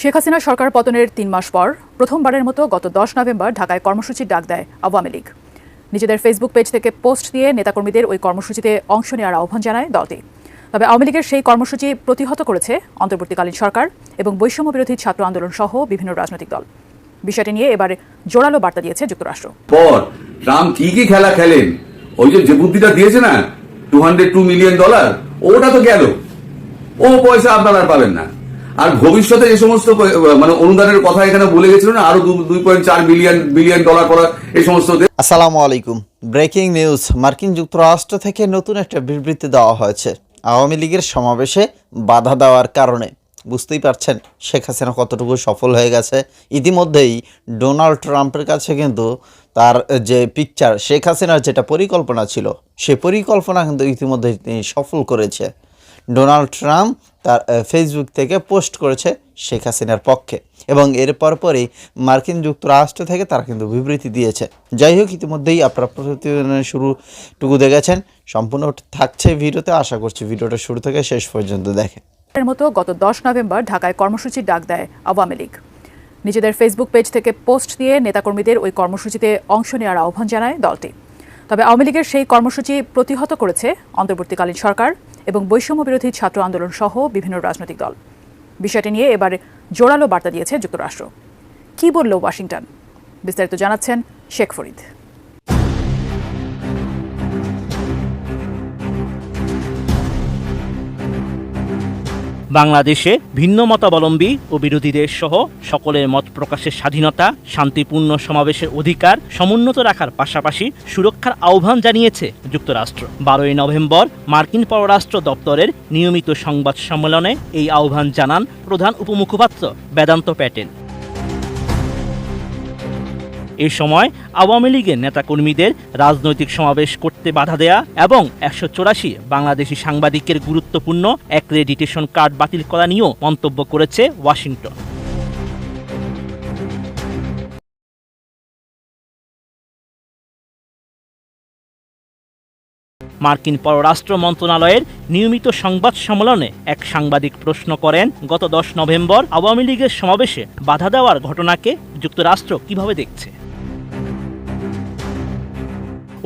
শেখ হাসিনা সরকার পতনের তিন মাস পর প্রথমবারের মতো গত দশ নভেম্বর ঢাকায় কর্মসূচির ডাক দেয় আওয়ামী লীগ। নিজেদের ফেসবুক পেজ থেকে পোস্ট দিয়ে নেতাকর্মীদের ওই কর্মসূচিতে অংশ নেওয়ার আহ্বান জানায় দলটি। তবে আওয়ামী লীগের সেই কর্মসূচি প্রতিহত করেছে অন্তর্বর্তীকালীন সরকার এবং বৈষম্য বিরোধী ছাত্র আন্দোলন সহ বিভিন্ন রাজনৈতিক দল। বিষয়টি নিয়ে এবারে জোরালো বার্তা দিয়েছে যুক্তরাষ্ট্র। পর ট্রাম্প কি কি খেলা খেলেন? ওই যে বুদ্ধিটা দিয়েছে না two hundred two million dollar ওটা তো গেল। ও পয়সা আপনারা পাবেন না। আর ভবিষ্যতে যে সমস্ত মানে অনুদানের কথা এখানে বলে গেছিল না, আরও দুই পয়েন্ট চার বিলিয়ন বিলিয়ন ডলার করা এই সমস্ত আসসালামু আলাইকুম। ব্রেকিং নিউজ মার্কিন যুক্তরাষ্ট্র থেকে নতুন একটা বিবৃতি দেওয়া হয়েছে। আওয়ামী লীগের সমাবেশে বাধা দেওয়ার কারণে। বুঝতেই পারছেন, শেখ হাসিনা কতটুকু সফল হয়ে গেছে। ইতিমধ্যেই ডোনাল্ড ট্রাম্পের কাছে কিন্তু তার যে পিকচার শেখ হাসিনার যেটা পরিকল্পনা ছিল, সে পরিকল্পনা কিন্তু ইতিমধ্যে তিনি সফল করেছে। ডোনাল্ড ট্রাম্প তার ফেসবুক থেকে পোস্ট করেছে শেখ হাসিনার পক্ষে। এবং এর পরপরই মার্কিন যুক্তরাষ্ট্র থেকে তারা কিন্তু বিবৃতি দিয়েছে। যাই হোক, ইতিমধ্যেই আপনারা প্রতিবেদনের শুরুটুকু দেখেছেন। সম্পূর্ণ থাকছে ভিডিওতে। আশা করছি ভিডিওটা শুরু থেকে শেষ পর্যন্ত দেখেন। এর মতো গত দশ নভেম্বর ঢাকায় কর্মসূচির ডাক দেয় আওয়ামী লীগ। নিজেদের ফেসবুক পেজ থেকে পোস্ট দিয়ে নেতাকর্মীদের ওই কর্মসূচিতে অংশ নেওয়ার আহ্বান জানায় দলটি। তবে আওয়ামী লীগের সেই কর্মসূচি প্রতিহত করেছে অন্তর্বর্তীকালীন সরকার। এবং বৈষম্য বিরোধী ছাত্র আন্দোলন সহ বিভিন্ন রাজনৈতিক দল। বিষয়টি নিয়ে এবার জোরালো বার্তা দিয়েছে যুক্তরাষ্ট্র। কি বলল ওয়াশিংটন? বিস্তারিত জানাচ্ছেন শেখ ফরিদ। বাংলাদেশে ভিন্ন মতাবলম্বী ও বিরোধীদের সহ সকলের মত প্রকাশের স্বাধীনতা, শান্তিপূর্ণ সমাবেশের অধিকার সমুন্নত রাখার পাশাপাশি সুরক্ষার আহ্বান জানিয়েছে যুক্তরাষ্ট্র। বারোই নভেম্বর মার্কিন পররাষ্ট্র দপ্তরের নিয়মিত সংবাদ সম্মেলনে এই আহ্বান জানান প্রধান উপমুখপাত্র বেদান্ত প্যাটেল। এ সময় আওয়ামী লীগের নেতাকর্মীদের রাজনৈতিক সমাবেশ করতে বাধা দেয়া এবং একশো চৌরাশি বাংলাদেশি সাংবাদিকের গুরুত্বপূর্ণ অ্যাক্রেডিটেশন কার্ড বাতিল করা নিয়েও মন্তব্য করেছে ওয়াশিংটন। মার্কিন পররাষ্ট্র মন্ত্রণালয়ের নিয়মিত সংবাদ সম্মেলনে এক সাংবাদিক প্রশ্ন করেন, গত দশ নভেম্বর আওয়ামী লীগের সমাবেশে বাধা দেওয়ার ঘটনাকে যুক্তরাষ্ট্র কীভাবে দেখছে?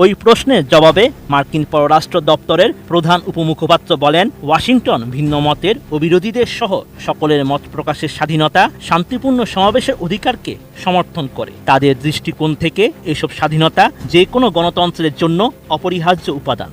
ওই প্রশ্নের জবাবে মার্কিন পররাষ্ট্র দপ্তরের প্রধান উপমুখপাত্র বলেন, ওয়াশিংটন ভিন্ন মতের ও বিরোধীদের সহ সকলের মত প্রকাশের স্বাধীনতা শান্তিপূর্ণ সমাবেশের অধিকারকে সমর্থন করে। তাদের দৃষ্টিকোণ থেকে এসব স্বাধীনতা যে কোনো গণতন্ত্রের জন্য অপরিহার্য উপাদান।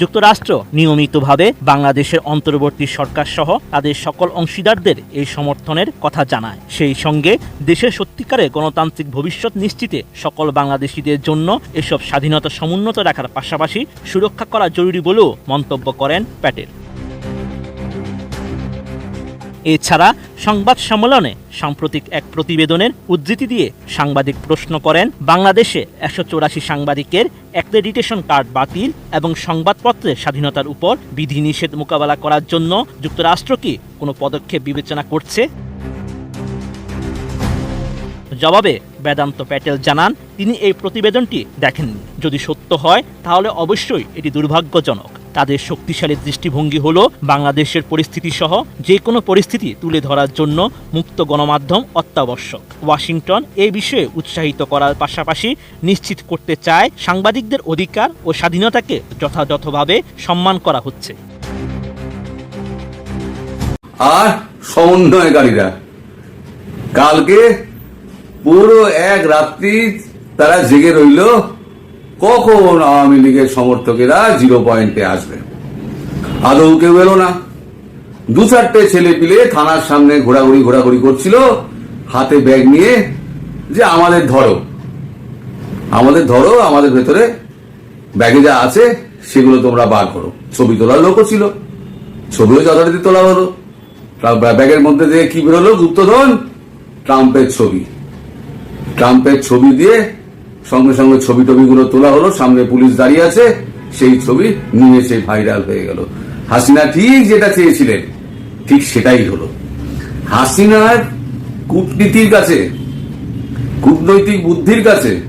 যুক্তরাষ্ট্র নিয়মিতভাবে বাংলাদেশের অন্তর্বর্তী সরকার সহ তাদের সকল অংশীদারদের এই সমর্থনের কথা জানায়। সেই সঙ্গে দেশের সত্যিকারে গণতান্ত্রিক ভবিষ্যৎ নিশ্চিতে সকল বাংলাদেশিদের জন্য এসব স্বাধীনতা সমুন্নত রাখার পাশাপাশি সুরক্ষা করা জরুরি বলেও মন্তব্য করেন প্যাটেল। এছাড়া সংবাদ সম্মেলনে সাম্প্রতিক এক প্রতিবেদনের উদ্ধৃতি দিয়ে সাংবাদিক প্রশ্ন করেন, বাংলাদেশে একশো চৌরাশি সাংবাদিকের অ্যাক্রেডিটেশন কার্ড বাতিল এবং সংবাদপত্রের স্বাধীনতার উপর বিধিনিষেধ মোকাবেলা করার জন্য যুক্তরাষ্ট্র কি কোনো পদক্ষেপ বিবেচনা করছে? জবাবে বেদান্ত প্যাটেল জানান, তিনি এই প্রতিবেদনটি দেখেননি। যদি সত্য হয়, তাহলে অবশ্যই এটি দুর্ভাগ্যজনক। তাদের শক্তিশালী দৃষ্টিভঙ্গি হলো বাংলাদেশের পরিস্থিতি সহ যে কোনো পরিস্থিতি তুলে ধরার জন্য মুক্ত গণমাধ্যম অত্যাবশ্যক। ওয়াশিংটন এই বিষয়ে উৎসাহিত করার পাশাপাশি নিশ্চিত করতে চায় সাংবাদিকদের অধিকার ও স্বাধীনতাকে যথাযথভাবে সম্মান করা হচ্ছে। আর সমন্বয়কারীরা, কালকে পুরো এক রাত্রি তারা জেগে রইল কখন আওয়ামী লীগের সমর্থকেরা জিরো পয়েন্টে আসবে? আদৌ কেউ এলো না। দু চারটে ছেলে পিলে থানার সামনে ঘোরাঘুরি ঘোরাঘুরি করছিল, হাতে ব্যাগ নিয়ে যে আমাদের ধরো আমাদের ধরো, আমাদের ভেতরে ব্যাগে যা আছে সেগুলো তোমরা বার করো। ছবি তোলার লোকও ছিল, ছবিও যথারীতি তোলা হলো। ব্যাগের মধ্যে দিয়ে কি বেরোলো? গুপ্তধন, ট্রাম্পের ছবি। ট্রাম্পের ছবি দিয়ে সঙ্গে সঙ্গে ছবি টবিগুলো তোলা হলো, সামনে পুলিশ দাঁড়িয়ে আছে, সেই ছবি নিয়ে সেই ভাইরাল হয়ে গেল। হাসিনা ঠিক যেটা চেয়েছিলেন, ঠিক সেটাই হলো। হাসিনার কূটনীতির কাছে, কূটনৈতিক বুদ্ধির কাছে,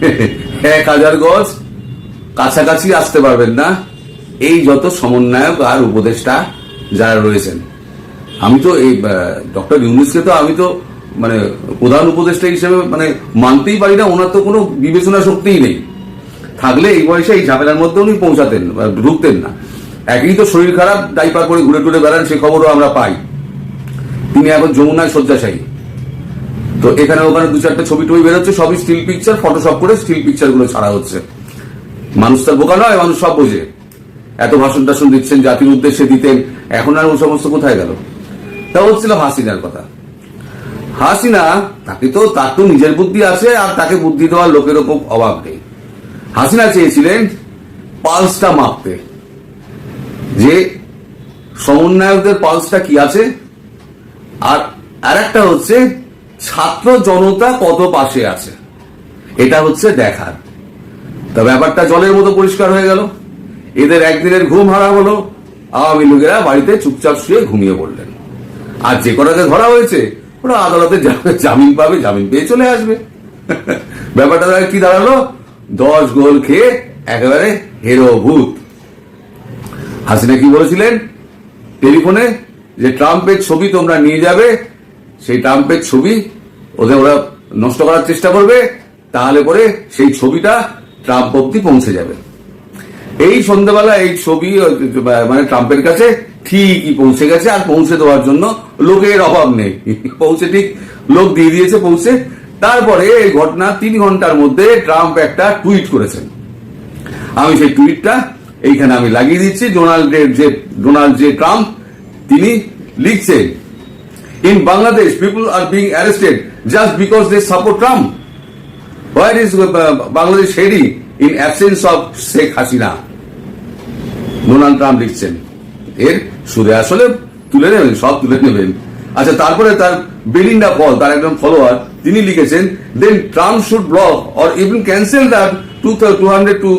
এক হাজার গজ কাছাকাছি আসতে পারবেন না। এই যত সমন্বয়ক আর উপদেষ্টা যারা রয়েছেন। আমি তো এই ডক্টর ইউনুসকে তো আমি তো মানে প্রধান উপদেষ্টা হিসেবে মানে মানতেই পারি না, ওনার তো কোনো বিবেচনা শক্তিই নেই। থাকলে এই বয়সে এই ঝামেলার মধ্যে উনি পৌঁছাতেন ঢুকতেন না। একই তো শরীর খারাপ, ডাইপার করে ঘুরে টুরে বেড়ান, সে খবরও আমরা পাই। তিনি এখন যমুনায় শয্যাশায়ী। তো এখানে ওখানে দু চারটে ছবি টবি বেরোচ্ছে, সবই স্টিল পিকচার ফটোশপ করে স্টিল পিকচারগুলো ছাড়া হচ্ছে। মানুষ তার বোকা নয়, মানুষ সব বোঝে। এত ভাষণ টাষণ দিচ্ছেন, জাতির উদ্দেশ্যে দিতেন, এখন আর ও সমস্ত কোথায় গেল? তা হচ্ছিল হাসিনার কথা। হাসিনা, তাকে তো, তার তো নিজের বুদ্ধি আছে আর তাকে বুদ্ধি দেওয়ার লোকের ওপর অভাব নেই। হাসিনা চেয়েছিলেন পালসটা মাপতে। যে সমন্বয়কদের পালসটা কি আছে? আর আরেকটা হচ্ছে, ছাত্র জনতা কত পাশে আছে? এটা হচ্ছে দেখার। তা ব্যাপারটা জলের মতো পরিষ্কার হয়ে গেল। এদের একদিনের ঘুম হারা হলো। আওয়ামী লীগেরা বাড়িতে চুপচাপ শুয়ে ঘুমিয়ে পড়লেন। আর যে কটাকে ধরা হয়েছে ওরা আদালতে জামিন পাবে, জামিন পেয়ে চলে আসবে। ব্যাপারটা তাহলে কি দাঁড়াল? দশ গোল খেয়ে একেবারে হেরো ভূত। হাসিনা কি বলেছিলেন? টেলিফোনে যে ট্রাম্পের ছবি তোমরা নিয়ে যাবে, সেই ট্রাম্পের ছবি ওদের ওরা নষ্ট করার চেষ্টা করবে, তাহলে করে সেই ছবিটা ট্রাম্প অব্দি পৌঁছে যাবে। এই সন্ধ্যাবেলা এই ছবি মানে ট্রাম্পের কাছে ঠিকই পৌঁছে গেছে, আর পৌঁছে দেওয়ার জন্য লোকের অভাব নেই। পৌঁছে ঠিক, লোক দিয়ে দিয়েছে পৌঁছে। তারপরে এই ঘটনা তিন ঘণ্টার মধ্যে ট্রাম্প একটা টুইট করেছেন। আমি সেই টুইটটা এইখানে আমি লাগিয়ে দিচ্ছি। ডোনাল্ডের যে, ডোনাল্ড জে ট্রাম্প, তিনি লিখছেন, in Bangladesh people are being arrested just because they support Trump where is Bangladesh হেডি in absence of Sheikh Hasina Donald Trump লিখছেন এর সুদে আসলে তুলে নেবেন, সব তুলে নেবেন। আচ্ছা তারপরে তার বেলিন্ডা পল, তার একজন ফলোয়ার তিনি লিখেছেন then Trump should block or even cancel that two two hundred two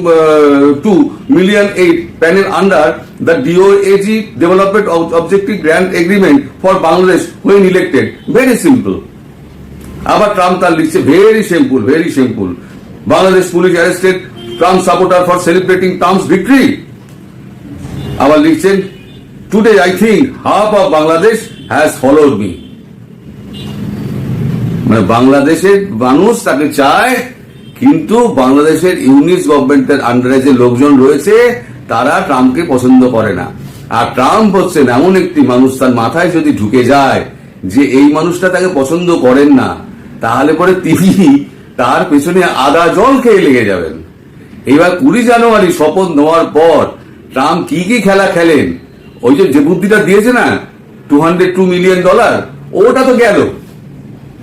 two million eight panel under the DOAG development objective grand agreement for Bangladesh when elected very simple আবার Trump তার লিখছে very simple very simple Bangladesh police arrested Trump supporter for celebrating Trump's victory আবার লিখছেন today I think half of Bangladesh has followed me মানে বাংলাদেশের মানুষ তাকে চায়, কিন্তু বাংলাদেশের ইউনিস গভর্নমেন্টের আন্ডারে যে লোকজন রয়েছে, তারা ট্রাম্পকে পছন্দ করে না। আর ট্রাম্প হচ্ছেন এমন একটি মানুষ, তার মাথায় যদি ঢুকে যায় যে এই মানুষটা তাকে পছন্দ করেন না, তাহলে পরে তিনি তার পেছনে আদা জল খেয়ে লেগে যাবেন। এবার কুড়ি জানুয়ারি শপথ নেওয়ার পর ট্রাম্প কি কি খেলা খেলেন ওই যে বুদ্ধিটা দিয়েছে না two hundred two million dollar ওটা তো গেল।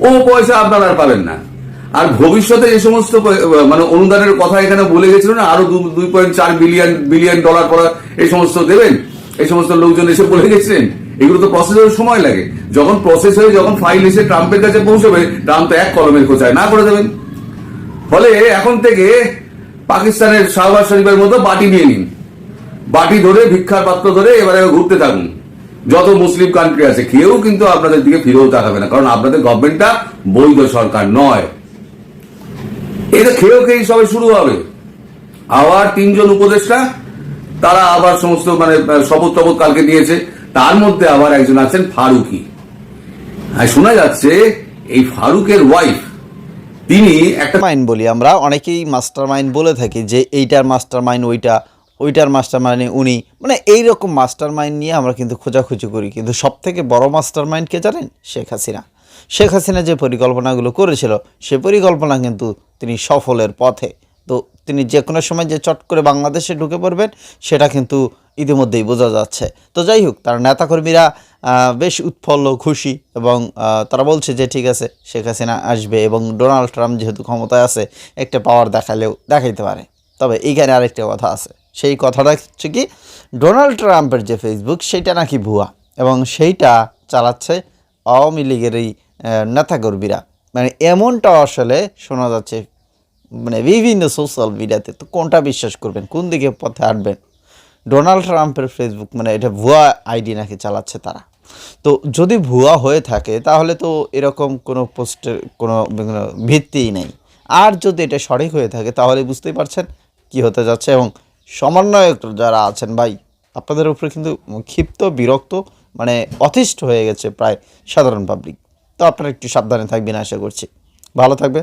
ও পয়সা আপনারা আর পাবেন না। আর ভবিষ্যতে যে সমস্ত মানে অনুদানের কথা এখানে বলে গেছিল না, আরও দুই পয়েন্ট চার বিলিয়ন বিলিয়ন ডলার করা এই সমস্ত দেবেন, এই সমস্ত লোকজন এসে বলে গেছিলেন এগুলো তো প্রসেস হতে সময় লাগে। যখন প্রসেস হয়ে যখন ফাইল এসে ট্রাম্পের কাছে পৌঁছবে, ট্রাম্প তো এক কলমের খোঁচায় না করে দেবেন। ফলে এখন থেকে পাকিস্তানের শাহবাজ শরীফের মতো বাটি নিয়ে নিন। বাটি ধরে, ভিক্ষার পাত্র ধরে এবারে ঘুরতে থাকুন। যত মুসলিম কান্ট্রি আছে, কেউ কিন্তু আপনাদের দিকে ফিরেও তাকাবে না। কারণ আপনাদের গভর্নমেন্টটা বৈধ সরকার নয়। এটা খেয়েও খেয়েই সবে শুরু হবে। আবার তিনজন উপদেষ্টা, তারা আবার সমস্ত মানে শপথ টপথ কালকে দিয়েছে। তার মধ্যে আবার একজন আছেন ফারুকি। আর শোনা যাচ্ছে, এই ফারুকের ওয়াইফ তিনি একটা মাইন্ড বলি, আমরা অনেকেই মাস্টার মাইন্ড বলে থাকি যে এইটার মাস্টার মাইন্ড ওইটা ওইটার মাস্টার মাইন্ড উনি মানে এইরকম মাস্টার মাইন্ড নিয়ে আমরা কিন্তু খোঁজাখুঁজি করি। কিন্তু সব থেকে বড় মাস্টার মাইন্ড কে জানেন? শেখ হাসিনা। শেখ হাসিনা যে পরিকল্পনাগুলো করেছিল, সে পরিকল্পনা কিন্তু তিনি সফলের পথে। তো তিনি যে কোনো সময় যে চট করে বাংলাদেশে ঢুকে পড়বেন, সেটা কিন্তু ইতিমধ্যেই বোঝা যাচ্ছে। তো যাই হোক, তার নেতাকর্মীরা বেশ উৎফুল্ল, খুশি এবং তারা বলছে যে ঠিক আছে, শেখ হাসিনা আসবে এবং ডোনাল্ড ট্রাম্প যেহেতু ক্ষমতায় আছে, একটা পাওয়ার দেখালেও দেখাইতে পারে। তবে এইখানে আরেকটা কথা আছে। সেই কথাটা হচ্ছে কি, ডোনাল্ড ট্রাম্পের যে ফেসবুক, সেইটা নাকি ভুয়া এবং সেইটা চালাচ্ছে আওয়ামী লীগের এই নেতাকর্মীরা। মানে এমনটা আসলে শোনা যাচ্ছে মানে বিভিন্ন সোশ্যাল মিডিয়াতে তো। কোনটা বিশ্বাস করবেন? কোন দিকে পথে হাঁটবেন? ডোনাল্ড ট্রাম্পের ফেসবুক মানে এটা ভুয়া আইডি নাকি চালাচ্ছে তারা? তো যদি ভুয়া হয়ে থাকে, তাহলে তো এরকম কোনো পোস্টের কোনো ভিত্তিই নেই। আর যদি এটা সঠিক হয়ে থাকে, তাহলে বুঝতেই পারছেন কি হতে যাচ্ছে এবং সমন্বয়ক যারা আছেন, ভাই, আপনাদের উপরে কিন্তু ক্ষিপ্ত, বিরক্ত মানে অতিষ্ঠ হয়ে গেছে প্রায় সাধারণ পাবলিক তো আপনারা একটু সাবধানে থাকবেন, আশা করছি। ভালো থাকবে